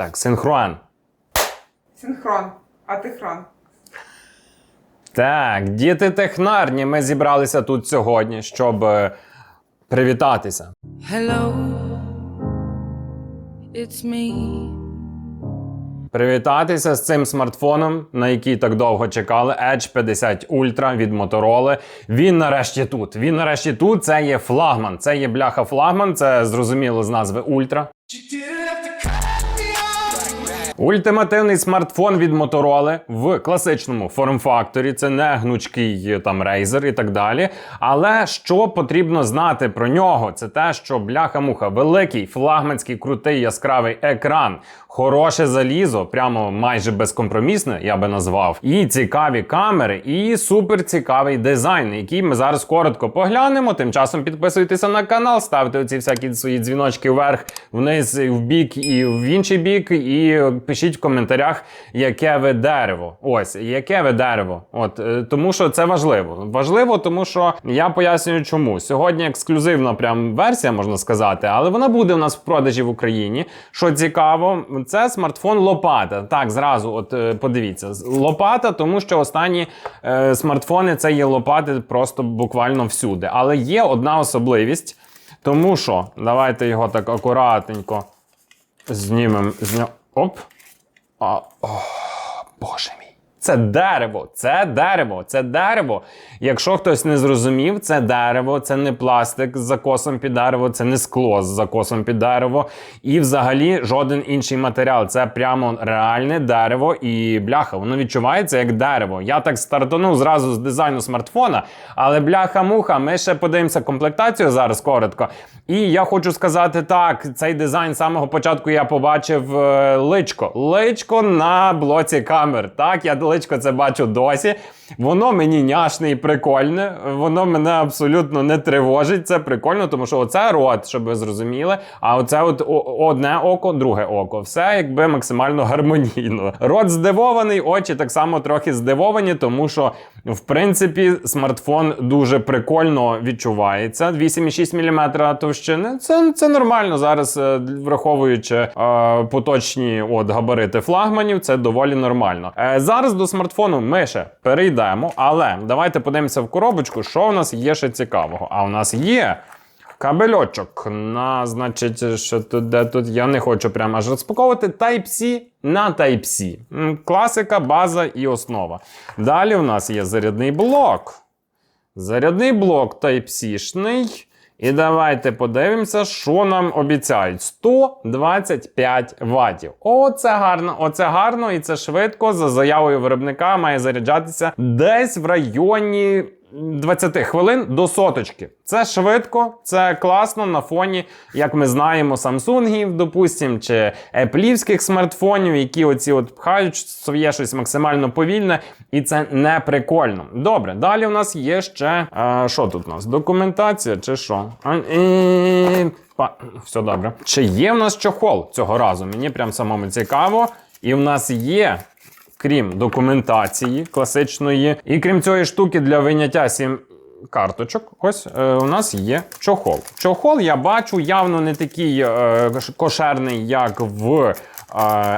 Так, синхрон. Синхрон. А ти хрон. Так, діти технарні, ми зібралися тут сьогодні, щоб е, привітатися. Hello, it's me. Привітатися з цим смартфоном, на який так довго чекали, Edge 50 Ultra від Motorola. Він нарешті тут. Він нарешті тут. Це є флагман. Це є бляха флагман. Це зрозуміло з назви Ультра. Ультимативний смартфон від Motorola в класичному форм-факторі. Це не гнучкий е, там Razer і так далі. Але що потрібно знати про нього? Це те, що бляха-муха, великий, флагманський, крутий, яскравий екран, хороше залізо, прямо майже безкомпромісне, я би назвав, і цікаві камери, і супер цікавий дизайн, який ми зараз коротко поглянемо. Тим часом підписуйтеся на канал, ставте оці всякі свої дзвіночки вверх, вниз, в бік і в інший бік, і пишіть в коментарях, яке ви дерево. Ось яке ви дерево. От е, тому, що це важливо. Важливо, тому що я пояснюю, чому сьогодні ексклюзивна прям версія, можна сказати, але вона буде у нас в продажі в Україні. Що цікаво, це смартфон Лопата. Так, зразу, от е, подивіться, лопата, тому що останні е, смартфони це є лопати просто буквально всюди. Але є одна особливість, тому що давайте його так акуратненько знімемо. Зня... Оп. А, о, Боже. Це дерево, це дерево, це дерево. Якщо хтось не зрозумів, це дерево, це не пластик з закосом під дерево, це не скло з закосом під дерево. І взагалі жоден інший матеріал. Це прямо реальне дерево і бляха, воно відчувається як дерево. Я так стартанув зразу з дизайну смартфона, але бляха-муха, ми ще подивимося комплектацію зараз коротко. І я хочу сказати так: цей дизайн з самого початку я побачив е, личко. Личко на блоці камер. Так, я личко це бачу досі. Воно мені няшне і прикольне. Воно мене абсолютно не тривожить. Це прикольно, тому що оце рот, щоб ви зрозуміли. А оце от одне око, друге око. Все якби максимально гармонійно. Рот здивований, очі так само трохи здивовані, тому що в принципі смартфон дуже прикольно відчувається. 8,6 мм товщини. Це, це нормально зараз, е, враховуючи е, поточні от, габарити флагманів, це доволі нормально. Е, зараз до смартфону ми ще перейдемо, але давайте подивимося в коробочку, що у нас є ще цікавого. А у нас є. Кабельочок на, значить, що тут, де тут я не хочу прямо аж розпаковувати. Type-C на Type-C. Класика, база і основа. Далі у нас є зарядний блок. Зарядний блок Type-C-шний. І давайте подивимося, що нам обіцяють. 125 ватів. Оце гарно, оце гарно, і це швидко. За заявою виробника має заряджатися десь в районі 20 хвилин до соточки. Це швидко, це класно на фоні, як ми знаємо, Samsungів, допустим, чи Apple'івських смартфонів, які оці от пхають своє щось максимально повільне, і це не прикольно. Добре, далі у нас є ще. е, що тут у нас? Документація чи що? Па- Все добре. Чи є в нас чохол цього разу? Мені прям самому цікаво. І в нас є крім документації класичної, і крім цієї штуки для виняття сім карточок, ось е, у нас є чохол. Чохол я бачу явно не такий е, кошерний, як в е,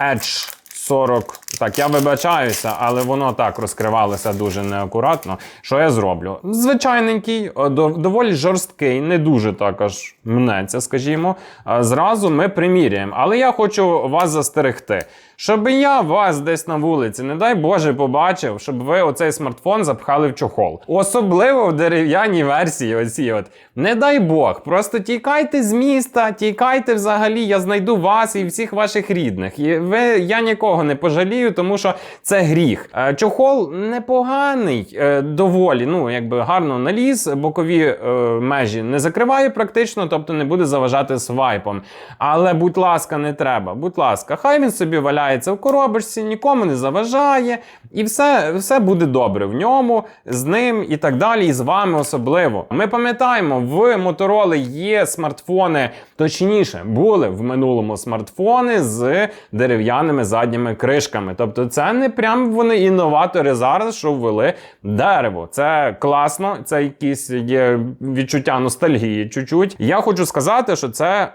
Edge 40. Так, я вибачаюся, але воно так розкривалося дуже неакуратно. Що я зроблю? Звичайненький, е, доволі жорсткий, не дуже так аж мнеться, скажімо. Е, Зразу ми приміряємо. Але я хочу вас застерегти. Щоб я вас десь на вулиці, не дай Боже, побачив, щоб ви оцей смартфон запхали в чохол. Особливо в дерев'яній версії. Оці от. Не дай Бог, просто тікайте з міста, тікайте взагалі, я знайду вас і всіх ваших рідних. І ви, я нікого не пожалію, тому що це гріх. Е, Чохол непоганий, е, доволі, ну якби гарно наліз, бокові е, межі не закриває практично, тобто не буде заважати свайпом. Але, будь ласка, не треба. Будь ласка, хай він собі валяється в коробочці, нікому не заважає, і все, все буде добре в ньому, з ним і так далі, і з вами особливо. Ми пам'ятаємо, в Motorola є смартфони, точніше, були в минулому смартфони з дерев'яними задніми кришками. Тобто, це не прям вони інноватори зараз, що ввели дерево. Це класно, це якісь є відчуття ностальгії чуть-чуть. Я хочу сказати, що це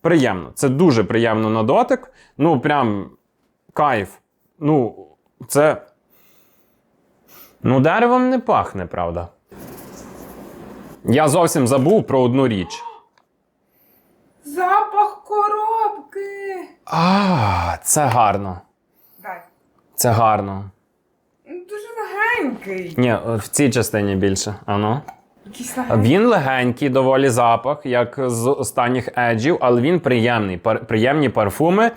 приємно. Це дуже приємно на дотик. Ну, прям кайф. Ну, це. Ну, деревом не пахне, правда. Я зовсім забув про одну річ. Запах коробки. А, це гарно. Дай. Це гарно. Ну, Дуже легенький. Ні, в цій частині більше. Ано. Якийсь легенький. Він легенький, доволі запах, як з останніх еджів, але він приємний. Пар- приємні парфуми.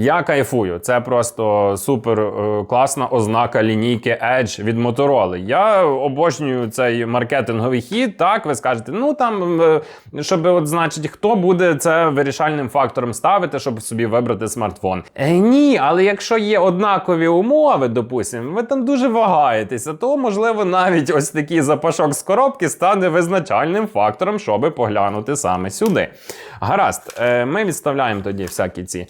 Я кайфую. Це просто супер е, класна ознака лінійки Edge від Motorola. Я обожнюю цей маркетинговий хід. Так, ви скажете, ну там, е, щоб от значить, хто буде це вирішальним фактором ставити, щоб собі вибрати смартфон. Е, ні, але якщо є однакові умови, допустимо, ви там дуже вагаєтеся, то можливо навіть ось такий запашок з коробки стане визначальним фактором, щоб поглянути саме сюди. Гаразд, е, ми відставляємо тоді всякі ці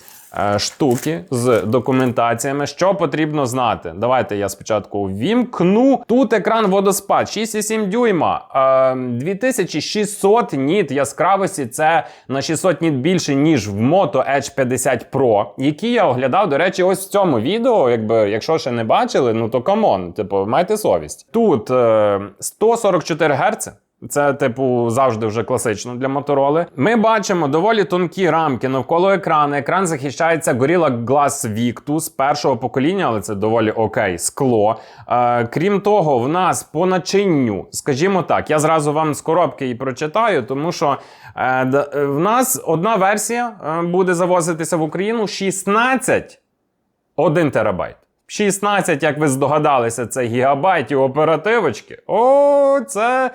штуки з документаціями. Що потрібно знати? Давайте я спочатку ввімкну. Тут екран водоспад 6,7 дюйма, е, 2600 ніт яскравості. Це на 600 ніт більше, ніж в Moto Edge 50 Pro, які я оглядав, до речі, ось в цьому відео. Якби, якщо ще не бачили, ну то камон, типу, майте совість. Тут е, 144 Гц. Це, типу, завжди вже класично для мотороли. Ми бачимо доволі тонкі рамки навколо екрану. Екран захищається Gorilla Glass Victus першого покоління, але це доволі окей скло. Е, крім того, в нас по начинню, скажімо так, я зразу вам з коробки і прочитаю, тому що е, е, в нас одна версія е, буде завозитися в Україну 16 1 терабайт. 16, як ви здогадалися, це гігабайтів оперативочки. О, це.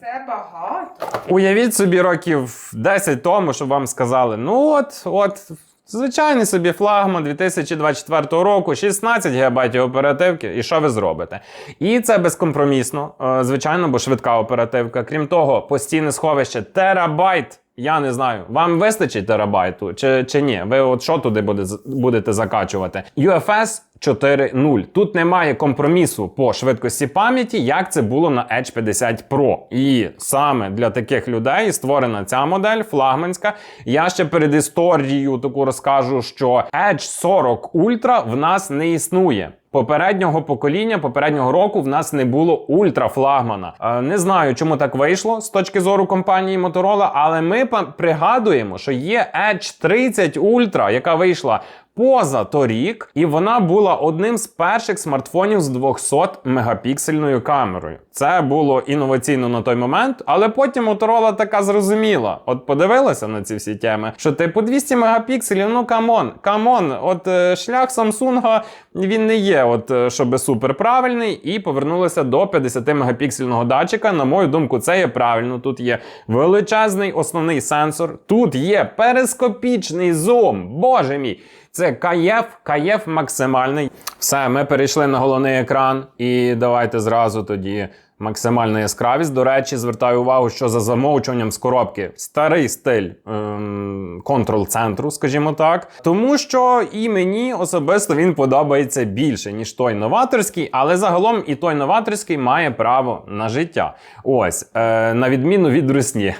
Це багато. Уявіть собі років 10 тому, щоб вам сказали: ну от, от, звичайний собі флагман 2024 року, 16 ГБ оперативки, і що ви зробите? І це безкомпромісно, е, звичайно, бо швидка оперативка. Крім того, постійне сховище терабайт. Я не знаю, вам вистачить терабайту чи, чи ні? Ви от що туди буде, будете закачувати? UFS 4.0. Тут немає компромісу по швидкості пам'яті, як це було на Edge 50 Pro. І саме для таких людей створена ця модель флагманська. Я ще перед історією таку розкажу, що Edge 40 Ultra в нас не існує. Попереднього покоління, попереднього року в нас не було ультрафлагмана. Е, не знаю, чому так вийшло з точки зору компанії Motorola, але ми пригадуємо, що є Edge 30 Ultra, яка вийшла поза торік, і вона була одним з перших смартфонів з 200 мегапіксельною камерою. Це було інноваційно на той момент, але потім Motorola така зрозуміла. От подивилася на ці всі теми, що типу 200 мегапікселів, ну камон, камон, от е, шлях Samsung він не є, от е, щоб супер правильний, і повернулися до 50 мегапіксельного датчика. На мою думку, це є правильно. Тут є величезний основний сенсор, тут є перископічний зум. Боже мій. Це каєф, каєф максимальний. Все, ми перейшли на головний екран, і давайте зразу тоді максимальна яскравість. До речі, звертаю увагу, що за замовчуванням з коробки старий стиль ем, контрол-центру, скажімо так. Тому що і мені особисто він подобається більше, ніж той новаторський, але загалом і той новаторський має право на життя. Ось, е, на відміну від русні.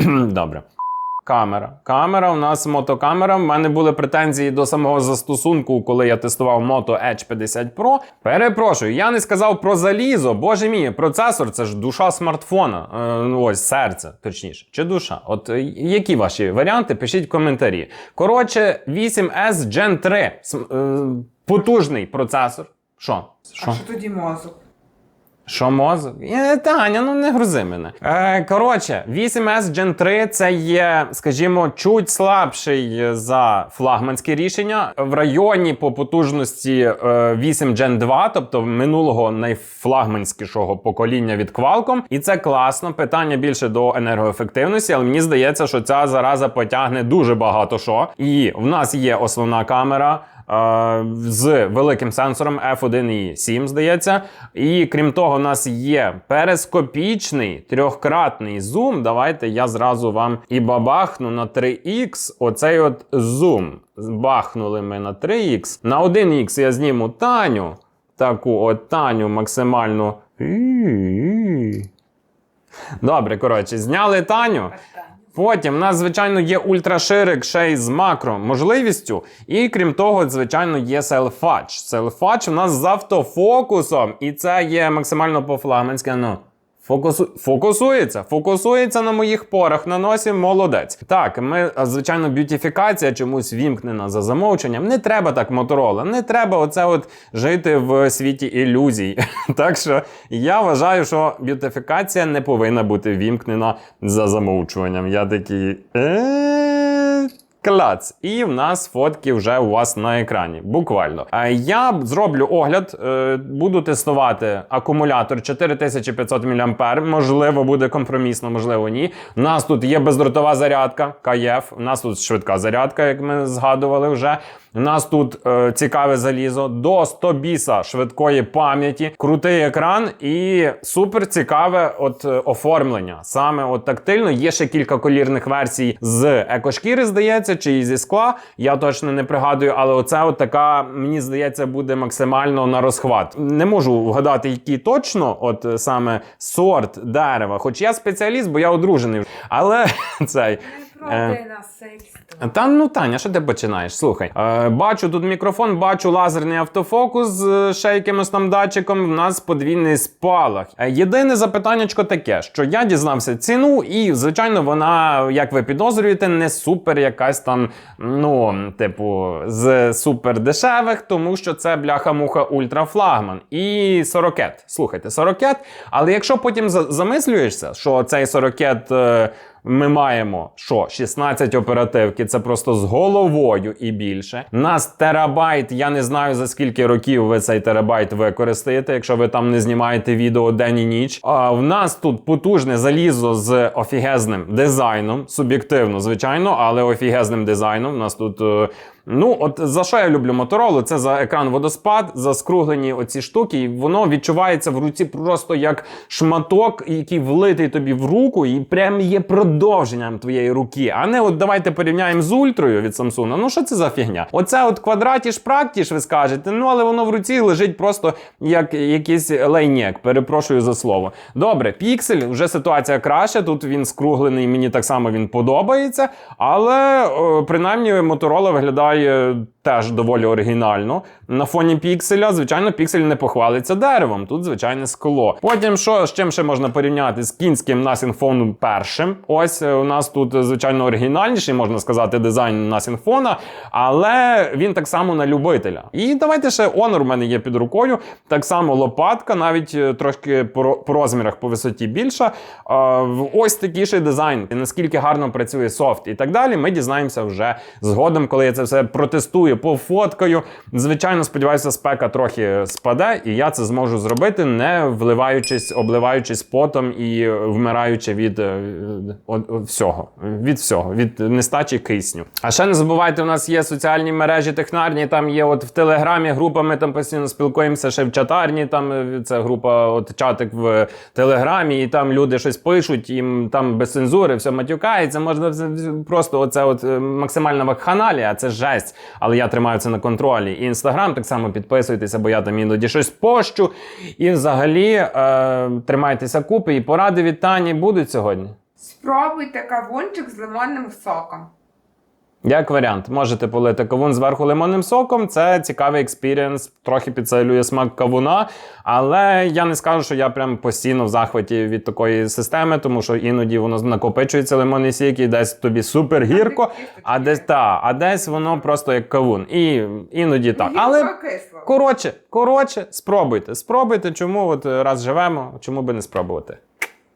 Добре. Камера. Камера у нас мотокамера. У мене були претензії до самого застосунку, коли я тестував Moto Edge 50 Pro. Перепрошую, я не сказав про залізо. Боже мій, процесор це ж душа смартфона. Е, ну, ось серце, точніше, чи душа. От е, які ваші варіанти? Пишіть в коментарі. Коротше, 8S Gen 3. См- е, потужний процесор. Що? А що тоді мозок? Що мозок? Е, Таня, ну не грузи мене. Е, коротше, 8S Gen 3 це є, скажімо, чуть слабший за флагманське рішення в районі по потужності е, 8 Gen 2, тобто минулого найфлагманськішого покоління від Qualcomm. І це класно. Питання більше до енергоефективності, але мені здається, що ця зараза потягне дуже багато що. І в нас є основна камера. Е, З великим сенсором F1.7, здається. І крім того, у нас є перископічний трьохкратний зум. Давайте я зразу вам і бабахну на 3х. Оцей от зум. Бахнули ми на 3х. На 1х я зніму Таню. Таку от Таню максимально. Добре, коротше, зняли Таню. Потім у нас, звичайно, є ультраширик ще й з макро можливістю. І крім того, звичайно, є селфач. Селфач у нас з автофокусом, і це є максимально по-флагманськи. Ну. Фокусу... Фокусується, фокусується на моїх порах на носі, молодець. Так, ми, звичайно, б'ютіфікація чомусь вімкнена за замовченням. Не треба так моторола, не треба оце от жити в світі ілюзій. так що я вважаю, що б'ютифікація не повинна бути вімкнена за замовчуванням. Я такий. «Е, Клац, і в нас фотки вже у вас на екрані. Буквально. Е, Я зроблю огляд, е, буду тестувати акумулятор 4500 мА. Можливо, буде компромісно, можливо, ні. У нас тут є бездротова зарядка, КФ. У нас тут швидка зарядка, як ми згадували вже. У нас тут е, цікаве залізо, до 100 біса швидкої пам'яті, крутий екран і супер цікаве от е, оформлення. Саме от тактильно. Є ще кілька колірних версій з екошкіри, здається, чи зі скла. Я точно не пригадую, але оце от така, мені здається, буде максимально на розхват. Не можу вгадати, який точно, от е, саме сорт дерева. Хоч я спеціаліст, бо я одружений. Але цей. Проти. Та ну Таня, що ти починаєш? Слухай, е, бачу тут мікрофон, бачу лазерний автофокус з е, ще якимось там датчиком. В нас подвійний спалах. Е, єдине запитаннячко таке, що я дізнався ціну, і звичайно, вона, як ви підозрюєте, не супер якась там, ну, типу, з супер дешевих, тому що це бляха-муха ультрафлагман. І сорокет. Слухайте, сорокет. Але якщо потім замислюєшся, що цей сорокет. Е, ми маємо що 16 оперативки, це просто з головою і більше. Нас терабайт. Я не знаю за скільки років ви цей терабайт використаєте, якщо ви там не знімаєте відео день і ніч. А в нас тут потужне залізо з офігезним дизайном, суб'єктивно, звичайно, але офігезним дизайном. У нас тут. е, Ну, от за що я люблю моторолу? Це за екран водоспад, за скруглені оці штуки, і воно відчувається в руці просто як шматок, який влитий тобі в руку, і прям є продовженням твоєї руки. А не от давайте порівняємо з ультрою від Samsung. Ну що це за фігня? Оце от квадратіш практіш, ви скажете, ну але воно в руці лежить просто як якийсь лайнєк. Перепрошую за слово. Добре, піксель, вже ситуація краща. Тут він скруглений, мені так само він подобається. Але о, принаймні Motorola виглядає теж доволі оригінально. На фоні пікселя, звичайно, піксель не похвалиться деревом. Тут звичайне скло. Потім, що з чим ще можна порівняти з кінським Phone першим. Ось е, у нас тут, е, звичайно, оригінальніший, можна сказати, дизайн Phone, але він так само на любителя. І давайте ще Honor у мене є під рукою. Так само лопатка, навіть е, трошки по, розмірах по висоті більша. Ось такий ще дизайн. Наскільки гарно працює софт і так далі, ми дізнаємося вже згодом, коли я це все протестую, пофоткаю. Звичайно, сподіваюся, спека трохи спаде, і я це зможу зробити, не вливаючись, обливаючись потом і вмираючи від е, всього, від всього, від нестачі кисню. А ще не забувайте, у нас є соціальні мережі технарні. Там є от в телеграмі група. Ми там постійно спілкуємося ще в чатарні. Там е, це група, от чатик в телеграмі, і там люди щось пишуть, їм там без цензури, все матюкається. Можна просто оце от е, максимальна вакханалія, це жесть. Але я тримаю це на контролі. І інстаграм так само підписуйтеся, бо я там іноді щось пощу. І взагалі е, тримайтеся купи і поради від будуть сьогодні. Спробуйте кавунчик з лимонним соком. Як варіант, можете полити кавун зверху лимонним соком. Це цікавий експірієнс, трохи підсилює смак кавуна. Але я не скажу, що я прям постійно в захваті від такої системи, тому що іноді воно накопичується лимонний сік і десь тобі супер гірко, а десь та, а десь воно просто як кавун. І іноді так. Але коротше, коротше, спробуйте. Спробуйте, чому от раз живемо, чому би не спробувати.